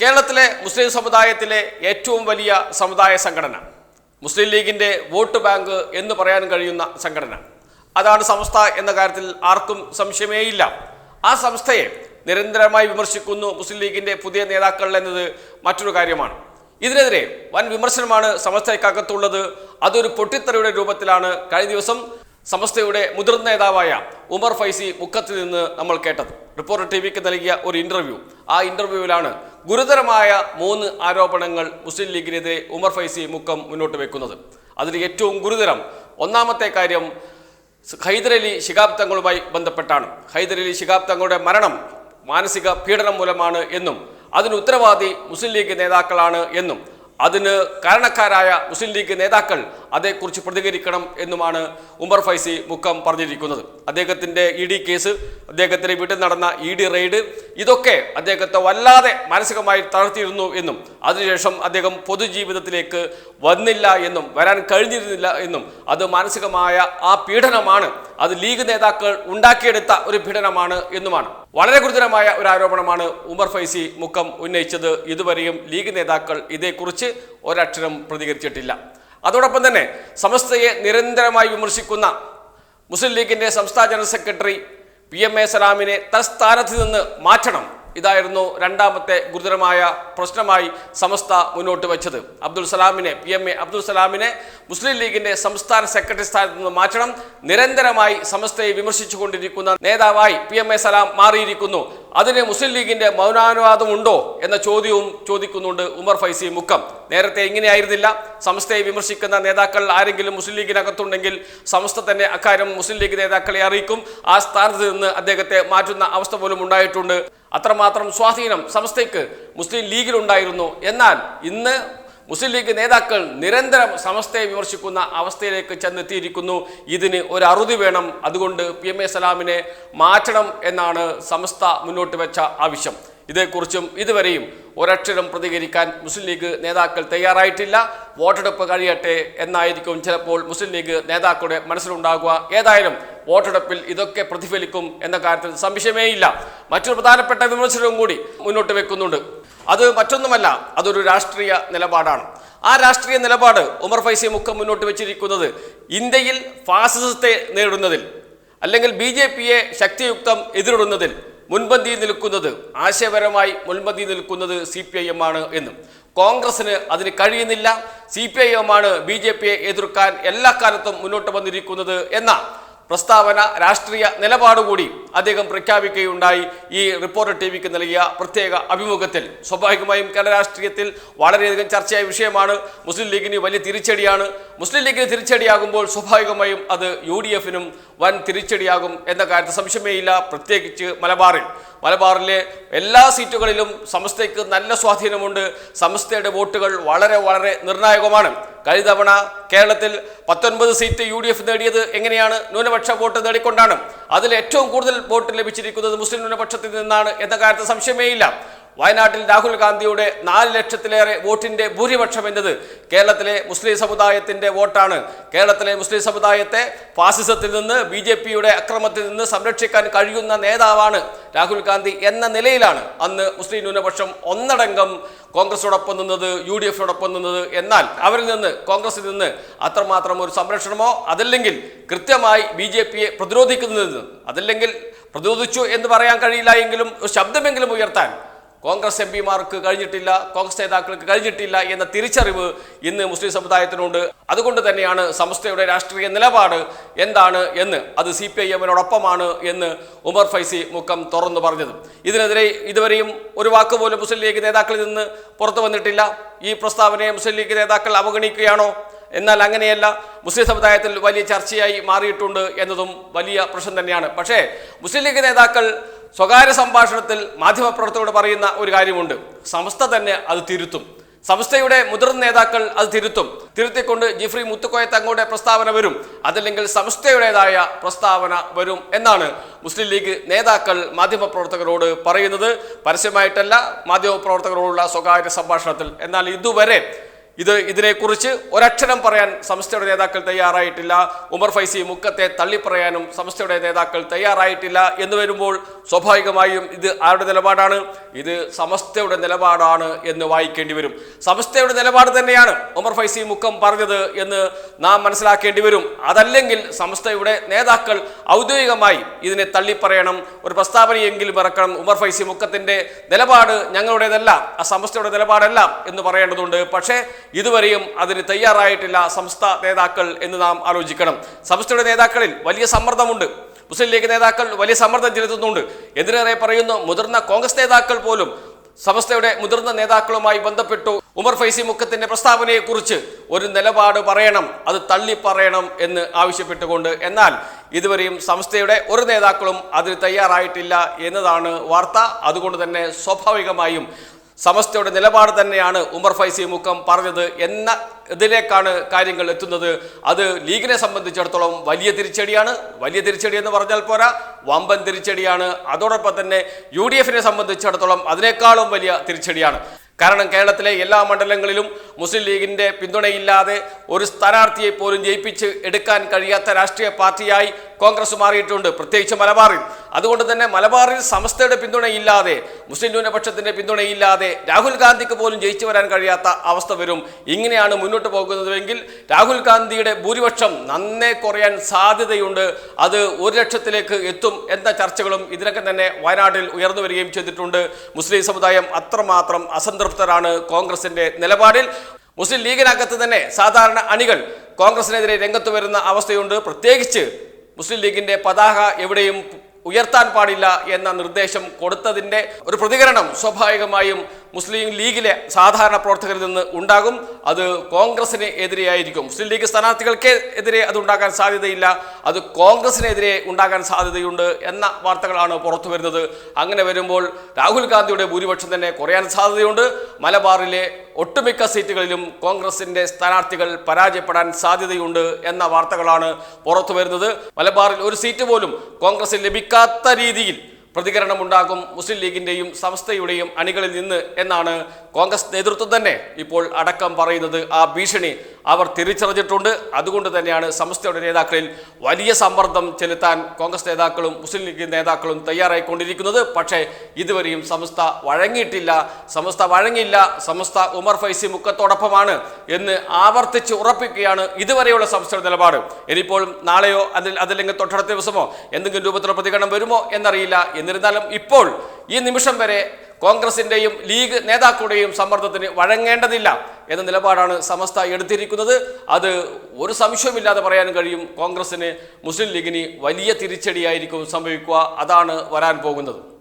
കേരളത്തിലെ മുസ്ലിം സമുദായത്തിലെ ഏറ്റവും വലിയ സമുദായ സംഘടന മുസ്ലിം ലീഗിന്റെ വോട്ട് ബാങ്ക് എന്ന് പറയാൻ കഴിയുന്ന സംഘടന. അതാണ് സംസ്ഥ എന്ന കാര്യത്തിൽ ആർക്കും സംശയമേയില്ല. ആ സംസ്ഥയെ നിരന്തരമായി വിമർശിക്കുന്നു മുസ്ലിം ലീഗിന്റെ പുതിയ നേതാക്കൾ എന്നത് മറ്റൊരു കാര്യമാണ്. ഇതിനെതിരെ വൻ വിമർശനമാണ് സമസ്തയ്ക്കകത്തുള്ളത്. അതൊരു പൊട്ടിത്തെറിയുടെ രൂപത്തിലാണ്. കഴിഞ്ഞ ദിവസം സമസ്തയുടെ മുതിർന്ന നേതാവായ ഉമർ ഫൈസി മുക്കത്തിൽ നിന്ന് നമ്മൾ കേട്ടത്. റിപ്പോർട്ടർ ടി വിക്ക് നൽകിയ ഒരു ഇന്റർവ്യൂ. ആ ഇന്റർവ്യൂവിലാണ് ഗുരുതരമായ മൂന്ന് ആരോപണങ്ങൾ മുസ്ലിം ലീഗിനെതിരെ ഉമർ ഫൈസി മുക്കം മുന്നോട്ട് വെക്കുന്നത്. അതിൽ ഏറ്റവും ഗുരുതരം ഒന്നാമത്തെ കാര്യം ഹൈദരലി ശിഹാബ് തങ്ങളുമായി ബന്ധപ്പെട്ടാണ്. ഹൈദരലി ശിഹാബ് തങ്ങളുടെ മരണം മാനസിക പീഡനം മൂലമാണ് എന്നും അതിന് ഉത്തരവാദി മുസ്ലിം ലീഗ് നേതാക്കളാണ് എന്നും അതിന് കാരണക്കാരായ മുസ്ലിം ലീഗ് നേതാക്കൾ അതേക്കുറിച്ച് പ്രതികരിക്കണം എന്നുമാണ് ഉമർ ഫൈസി മുക്കം പറഞ്ഞിരിക്കുന്നത്. അദ്ദേഹത്തിന്റെ ഇ ഡി കേസ് അദ്ദേഹത്തിന്റെ വീട്ടിൽ നടന്ന ഇ ഡി റെയ്ഡ് ഇതൊക്കെ അദ്ദേഹത്തെ വല്ലാതെ മാനസികമായി തളർത്തിയിരുന്നു എന്നും അതിനുശേഷം അദ്ദേഹം പൊതുജീവിതത്തിലേക്ക് വന്നില്ല എന്നും വരാൻ കഴിഞ്ഞിരുന്നില്ല എന്നും അത് മാനസികമായ ആ പീഡനമാണ് അത് ലീഗ് നേതാക്കൾ ഉണ്ടാക്കിയെടുത്ത ഒരു പീഡനമാണ് എന്നുമാണ്. വളരെ ഗുരുതരമായ ഒരു ആരോപണമാണ് ഉമർ ഫൈസി മുക്കം ഉന്നയിച്ചത്. ഇതുവരെയും ലീഗ് നേതാക്കൾ ഇതേക്കുറിച്ച് ഒരക്ഷരം പ്രതികരിച്ചിട്ടില്ല. അതോടൊപ്പം തന്നെ സമസ്തയെ നിരന്തരമായി വിമർശിക്കുന്ന മുസ്ലിം ലീഗിന്റെ സംസ്ഥാന general secretary P M A സലാമിനെ തൽസ്ഥാനത്ത് നിന്ന് മാറ്റണം. ഇതായിരുന്നു രണ്ടാമത്തെ ഗുരുതരമായ പ്രശ്നമായി സമസ്ത മുന്നോട്ട് വെച്ചത്. അബ്ദുൽ സലാമിനെ പി എം എ അബ്ദുൽ സലാമിനെ മുസ്ലിം ലീഗിന്റെ സംസ്ഥാന സെക്രട്ടറി സ്ഥാനത്ത് നിന്ന് മാറ്റണം. നിരന്തരമായി സമസ്തയെ വിമർശിച്ചുകൊണ്ടിരിക്കുന്ന നേതാവായി പി എം എ സലാം മാറിയിരിക്കുന്നു. അതിന് മുസ്ലിം ലീഗിന്റെ മൗനാനുവാദം ഉണ്ടോ എന്ന ചോദ്യവും ചോദിക്കുന്നുണ്ട് ഉമർ ഫൈസി മുക്കം. നേരത്തെ ഇങ്ങനെയായിരുന്നില്ല. സംസ്ഥയെ വിമർശിക്കുന്ന നേതാക്കൾ ആരെങ്കിലും മുസ്ലിം ലീഗിനകത്തുണ്ടെങ്കിൽ സംസ്ഥ തന്നെ അക്കാര്യം മുസ്ലിം ലീഗ് നേതാക്കളെ അറിയിക്കും. ആ സ്ഥാനത്ത് നിന്ന് അദ്ദേഹത്തെ മാറ്റുന്ന അവസ്ഥ പോലും ഉണ്ടായിട്ടുണ്ട്. അത്രമാത്രം സ്വാധീനം സംസ്ഥയ്ക്ക് മുസ്ലിം ലീഗിലുണ്ടായിരുന്നു. എന്നാൽ ഇന്ന് മുസ്ലിം ലീഗ് നേതാക്കൾ നിരന്തരം സമസ്തയെ വിമർശിക്കുന്ന അവസ്ഥയിലേക്ക് ചെന്നെത്തിയിരിക്കുന്നു. ഇതിന് ഒരു അറുതി വേണം. അതുകൊണ്ട് പി എം എ സലാമിനെ മാറ്റണം എന്നാണ് സമസ്ത മുന്നോട്ട് വെച്ച ആവശ്യം. ഇതേക്കുറിച്ചും ഇതുവരെയും ഒരക്ഷരം പ്രതികരിക്കാൻ മുസ്ലിം ലീഗ് നേതാക്കൾ തയ്യാറായിട്ടില്ല. വോട്ടെടുപ്പ് കഴിയട്ടെ എന്നായിരിക്കും ചിലപ്പോൾ മുസ്ലിം ലീഗ് നേതാക്കളുടെ മനസ്സിലുണ്ടാകുക. ഏതായാലും വോട്ടെടുപ്പിൽ ഇതൊക്കെ പ്രതിഫലിക്കും എന്ന കാര്യത്തിൽ സംശയമേയില്ല. മറ്റൊരു പ്രധാനപ്പെട്ട വിമർശനവും കൂടി മുന്നോട്ട് വെക്കുന്നുണ്ട്. അത് മറ്റൊന്നുമല്ല അതൊരു രാഷ്ട്രീയ നിലപാടാണ്. ആ രാഷ്ട്രീയ നിലപാട് ഉമർ ഫൈസി മുക്കം മുന്നോട്ട് വെച്ചിരിക്കുന്നത് ഇന്ത്യയിൽ ഫാസിസത്തെ നേരിടുന്നതിൽ അല്ലെങ്കിൽ ബി ജെ പിയെ ശക്തിയുക്തം എതിരിടുന്നതിൽ മുൻപന്തിയിൽ നിൽക്കുന്നത് ആശയപരമായി മുൻപന്തി നിൽക്കുന്നത് സി പി ഐ എം ആണ് എന്നും. കോൺഗ്രസിന് അതിന് കഴിയുന്നില്ല സി പി ഐ എം ആണ് ബി ജെ പിയെ എതിർക്കാൻ എല്ലാ കാലത്തും മുന്നോട്ട് വന്നിരിക്കുന്നത് എന്ന പ്രസ്താവന രാഷ്ട്രീയ നിലപാടുകൂടി അദ്ദേഹം പ്രഖ്യാപിക്കുകയുണ്ടായി. ഈ റിപ്പോർട്ടർ ടി വിക്ക് നൽകിയ പ്രത്യേക അഭിമുഖത്തിൽ. സ്വാഭാവികമായും കേരള രാഷ്ട്രീയത്തിൽ വളരെയധികം ചർച്ചയായ വിഷയമാണ്. മുസ്ലിം ലീഗിന് വലിയ തിരിച്ചടിയാണ്. മുസ്ലിം ലീഗിന് തിരിച്ചടിയാകുമ്പോൾ സ്വാഭാവികമായും അത് യു ഡി എഫിനും വൻ തിരിച്ചടിയാകും എന്ന കാര്യത്തിൽ സംശയമേയില്ല പ്രത്യേകിച്ച് മലബാറിൽ. മലബാറിലെ എല്ലാ സീറ്റുകളിലും സമസ്തയ്ക്ക് നല്ല സ്വാധീനമുണ്ട്. സമസ്തയുടെ വോട്ടുകൾ വളരെ വളരെ നിർണായകമാണ്. കഴിഞ്ഞ തവണ കേരളത്തിൽ പത്തൊൻപത് സീറ്റ് യു ഡി എഫ് നേടിയത് എങ്ങനെയാണ്? ന്യൂനപക്ഷ വോട്ട് നേടിക്കൊണ്ടാണ്. അതിൽ ഏറ്റവും കൂടുതൽ വോട്ട് ലഭിച്ചിരിക്കുന്നത് മുസ്ലിം ന്യൂനപക്ഷത്തിൽ നിന്നാണ് എന്ന കാര്യത്തിൽ സംശയമേയില്ല വയനാട്ടിൽ രാഹുൽ ഗാന്ധിയുടെ നാല് ലക്ഷത്തിലേറെ വോട്ടിന്റെ ഭൂരിപക്ഷം എന്നത് കേരളത്തിലെ മുസ്ലിം സമുദായത്തിന്റെ വോട്ടാണ്. കേരളത്തിലെ മുസ്ലിം സമുദായത്തെ ഫാസിസത്തിൽ നിന്ന് ബി ജെ പിയുടെ അക്രമത്തിൽ നിന്ന് സംരക്ഷിക്കാൻ കഴിയുന്ന നേതാവാണ് രാഹുൽ ഗാന്ധി എന്ന നിലയിലാണ് അന്ന് മുസ്ലിം ന്യൂനപക്ഷം ഒന്നടങ്കം കോൺഗ്രസോടൊപ്പം നിന്നത് യു ഡി എഫിനോടൊപ്പം നിന്നത്. എന്നാൽ അവരിൽ നിന്ന് കോൺഗ്രസിൽ നിന്ന് അത്രമാത്രം ഒരു സംരക്ഷണമോ അതല്ലെങ്കിൽ കൃത്യമായി ബി ജെ പിയെ പ്രതിരോധിക്കുന്നതിൽ നിന്ന് അതല്ലെങ്കിൽ പ്രതിരോധിച്ചു എന്ന് പറയാൻ കഴിയില്ല എങ്കിലും ശബ്ദമെങ്കിലും ഉയർത്താൻ കോൺഗ്രസ് എം പിമാർക്ക് കഴിഞ്ഞിട്ടില്ല കോൺഗ്രസ് നേതാക്കൾക്ക് കഴിഞ്ഞിട്ടില്ല എന്ന തിരിച്ചറിവ് ഇന്ന് മുസ്ലിം സമുദായത്തിനുണ്ട്. അതുകൊണ്ട് തന്നെയാണ് സംസ്ഥയുടെ രാഷ്ട്രീയ നിലപാട് എന്താണ് എന്ന് അത് സി പി ഐ എമ്മിനോടൊപ്പമാണ് എന്ന് ഉമർ ഫൈസി മുക്കം തുറന്നു പറഞ്ഞത്. ഇതിനെതിരെ ഇതുവരെയും ഒരു വാക്കുപോലും മുസ്ലിം ലീഗ് നേതാക്കളിൽ നിന്ന് പുറത്തു വന്നിട്ടില്ല. ഈ പ്രസ്താവനയെ മുസ്ലിം ലീഗ് നേതാക്കൾ അവഗണിക്കുകയാണോ? എന്നാൽ അങ്ങനെയല്ല മുസ്ലിം സമുദായത്തിൽ വലിയ ചർച്ചയായി മാറിയിട്ടുണ്ട് എന്നതും വലിയ പ്രശ്നം തന്നെയാണ്. പക്ഷേ മുസ്ലിം ലീഗ് നേതാക്കൾ സ്വകാര്യ സംഭാഷണത്തിൽ മാധ്യമപ്രവർത്തകരോട് പറയുന്ന ഒരു കാര്യമുണ്ട്. സംസ്ഥ തന്നെ അത് തിരുത്തും. സംസ്ഥയുടെ മുതിർന്ന നേതാക്കൾ അത് തിരുത്തും. തിരുത്തിക്കൊണ്ട് ജിഫ്രി മുത്തുക്കോയ തങ്ങളുടെ പ്രസ്താവന വരും. അതല്ലെങ്കിൽ സംസ്ഥയുടേതായ പ്രസ്താവന വരും എന്നാണ് മുസ്ലിം ലീഗ് നേതാക്കൾ മാധ്യമപ്രവർത്തകരോട് പറയുന്നത്. പരസ്യമായിട്ടല്ല മാധ്യമപ്രവർത്തകരോടുള്ള സ്വകാര്യ സംഭാഷണത്തിൽ. എന്നാൽ ഇതുവരെ ഇത് ഇതിനെക്കുറിച്ച് ഒരക്ഷരം പറയാൻ സംസ്ഥയുടെ നേതാക്കൾ തയ്യാറായിട്ടില്ല. ഉമർ ഫൈസി മുക്കത്തെ തള്ളിപ്പറയാനും സംസ്ഥയുടെ നേതാക്കൾ തയ്യാറായിട്ടില്ല എന്ന് വരുമ്പോൾ സ്വാഭാവികമായും ഇത് ആരുടെ നിലപാടാണ്? ഇത് സമസ്തയുടെ നിലപാടാണ് എന്ന് വായിക്കേണ്ടി വരും. സമസ്തയുടെ നിലപാട് തന്നെയാണ് ഉമർ ഫൈസി മുക്കം പറഞ്ഞത് എന്ന് നാം മനസ്സിലാക്കേണ്ടി വരും. അതല്ലെങ്കിൽ സമസ്തയുടെ നേതാക്കൾ ഔദ്യോഗികമായി ഇതിനെ തള്ളിപ്പറയണം. ഒരു പ്രസ്താവനയെങ്കിലും ഇറക്കണം. ഉമർ ഫൈസി മുക്കത്തിന്റെ നിലപാട് ഞങ്ങളുടേതല്ല ആ സമസ്തയുടെ നിലപാടല്ല എന്ന് പറയേണ്ടതുണ്ട്. പക്ഷേ ഇതുവരെയും അതിന് തയ്യാറായിട്ടില്ല സംസ്ഥ നേതാക്കൾ എന്ന് നാം ആലോചിക്കണം. സംസ്ഥയുടെ നേതാക്കളിൽ വലിയ സമ്മർദ്ദമുണ്ട്. മുസ്ലിം ലീഗ് നേതാക്കൾ വലിയ സമ്മർദ്ദം ചെലുത്തുന്നുണ്ട്. എന്തിനേറെ പറയുന്നു മുതിർന്ന കോൺഗ്രസ് നേതാക്കൾ പോലും സമസ്തയുടെ മുതിർന്ന നേതാക്കളുമായി ബന്ധപ്പെട്ടു. ഉമർ ഫൈസി മുക്കത്തിന്റെ പ്രസ്താവനയെക്കുറിച്ച് ഒരു നിലപാട് പറയണം അത് തള്ളി പറയണം എന്ന് ആവശ്യപ്പെട്ടുകൊണ്ട്. എന്നാൽ ഇതുവരെയും സംസ്ഥയുടെ ഒരു നേതാക്കളും അതിന് തയ്യാറായിട്ടില്ല എന്നതാണ് വാർത്ത. അതുകൊണ്ട് തന്നെ സ്വാഭാവികമായും സമസ്തയുടെ നിലപാട് തന്നെയാണ് ഉമർ ഫൈസി മുക്കം പറഞ്ഞത് എന്ന ഇതിലേക്കാണ് കാര്യങ്ങൾ എത്തുന്നത്. അത് ലീഗിനെ സംബന്ധിച്ചിടത്തോളം വലിയ തിരിച്ചടിയാണ്. വലിയ തിരിച്ചടി എന്ന് പറഞ്ഞാൽ പോരാ വമ്പൻ തിരിച്ചടിയാണ്. അതോടൊപ്പം തന്നെ യു ഡി എഫിനെ സംബന്ധിച്ചിടത്തോളം അതിനേക്കാളും വലിയ തിരിച്ചടിയാണ്. കാരണം കേരളത്തിലെ എല്ലാ മണ്ഡലങ്ങളിലും മുസ്ലിം ലീഗിന്റെ പിന്തുണയില്ലാതെ ഒരു സ്ഥാനാർത്ഥിയെ പോലും ജയിപ്പിച്ച് എടുക്കാൻ കഴിയാത്ത രാഷ്ട്രീയ പാർട്ടിയായി കോൺഗ്രസ് മാറിയിട്ടുണ്ട്. പ്രത്യേകിച്ച് മലബാറിൽ. അതുകൊണ്ട് തന്നെ മലബാറിൽ സമസ്തയുടെ പിന്തുണയില്ലാതെ മുസ്ലിം ന്യൂനപക്ഷത്തിന്റെ പിന്തുണയില്ലാതെ രാഹുൽ ഗാന്ധിക്ക് പോലും ജയിച്ചു വരാൻ കഴിയാത്ത അവസ്ഥ വരും. ഇങ്ങനെയാണ് മുന്നോട്ട് പോകുന്നതെങ്കിൽ രാഹുൽ ഗാന്ധിയുടെ ഭൂരിപക്ഷം നന്നേ കുറയാൻ സാധ്യതയുണ്ട്. അത് ഒരു ലക്ഷത്തിലേക്ക് എത്തും എന്ന ചർച്ചകളും ഇതിനൊക്കെ തന്നെ വയനാട്ടിൽ ഉയർന്നു വരികയും ചെയ്തിട്ടുണ്ട്. മുസ്ലിം സമുദായം അത്രമാത്രം അസംതൃപ്തരാണ് കോൺഗ്രസിന്റെ നിലപാടിൽ. മുസ്ലിം ലീഗിനകത്ത് തന്നെ സാധാരണ അണികൾ കോൺഗ്രസിനെതിരെ രംഗത്ത് വരുന്ന അവസ്ഥയുണ്ട്. പ്രത്യേകിച്ച് മുസ്ലിം ലീഗിന്റെ പതാക എവിടെയും ഉയർത്താൻ പാടില്ല എന്ന നിർദ്ദേശം കൊടുത്തതിന്റെ ഒരു പ്രതികരണം സ്വാഭാവികമായും മുസ്ലിം ലീഗിലെ സാധാരണ പ്രവർത്തകരിൽ നിന്ന് ഉണ്ടാകും. അത് കോൺഗ്രസിന് എതിരെയായിരിക്കും. മുസ്ലിം ലീഗ് സ്ഥാനാർത്ഥികൾക്ക് എതിരെ അത് ഉണ്ടാകാൻ സാധ്യതയില്ല. അത് കോൺഗ്രസിനെതിരെ ഉണ്ടാകാൻ സാധ്യതയുണ്ട് എന്ന വാർത്തകളാണ് പുറത്തു വരുന്നത്. അങ്ങനെ വരുമ്പോൾ രാഹുൽ ഗാന്ധിയുടെ ഭൂരിപക്ഷം തന്നെ കുറയാൻ സാധ്യതയുണ്ട്. മലബാറിലെ ഒട്ടുമിക്ക സീറ്റുകളിലും കോൺഗ്രസിന്റെ സ്ഥാനാർത്ഥികൾ പരാജയപ്പെടാൻ സാധ്യതയുണ്ട് എന്ന വാർത്തകളാണ് പുറത്തു വരുന്നത്. മലബാറിൽ ഒരു സീറ്റ് പോലും കോൺഗ്രസിന് ലഭിക്കാത്ത രീതിയിൽ പ്രതികരണം ഉണ്ടാകും മുസ്ലിം ലീഗിന്റെയും സംസ്ഥയുടെയും അണികളിൽ നിന്ന് എന്നാണ് കോൺഗ്രസ് നേതൃത്വം തന്നെ ഇപ്പോൾ അടക്കം പറയുന്നത്. ആ ഭീഷണി അവർ തിരിച്ചറിഞ്ഞിട്ടുണ്ട്. അതുകൊണ്ട് തന്നെയാണ് സംസ്ഥയുടെ നേതാക്കളിൽ വലിയ സമ്മർദ്ദം ചെലുത്താൻ കോൺഗ്രസ് നേതാക്കളും മുസ്ലിം ലീഗ് നേതാക്കളും തയ്യാറായിക്കൊണ്ടിരിക്കുന്നത്. പക്ഷേ ഇതുവരെയും സംസ്ഥ വഴങ്ങിയിട്ടില്ല. സംസ്ഥ വഴങ്ങിയില്ല. സംസ്ഥ ഉമർ ഫൈസി മുക്കത്തോടൊപ്പമാണ് എന്ന് ആവർത്തിച്ച് ഉറപ്പിക്കുകയാണ് ഇതുവരെയുള്ള സംസ്ഥയുടെ നിലപാട്. ഇനിയിപ്പോൾ നാളെയോ അതിൽ അതല്ലെങ്കിൽ തൊട്ടടുത്ത ദിവസമോ എന്തെങ്കിലും രൂപത്തിലുള്ള പ്രതികരണം വരുമോ എന്നറിയില്ല എന്നിരുന്നാലും ഇപ്പോൾ ഈ നിമിഷം വരെ കോൺഗ്രസിന്റെയും ലീഗ് നേതാക്കളുടെയും സമ്മർദ്ദത്തിന് വഴങ്ങേണ്ടതില്ല എന്ന നിലപാടാണ് സമസ്ത എടുത്തിരിക്കുന്നത്. അത് ഒരു സംശയമില്ലാതെ പറയാൻ കഴിയും. കോൺഗ്രസിന് മുസ്ലിം ലീഗിന് വലിയ തിരിച്ചടിയായിരിക്കും സംഭവിക്കുക. അതാണ് വരാൻ പോകുന്നത്.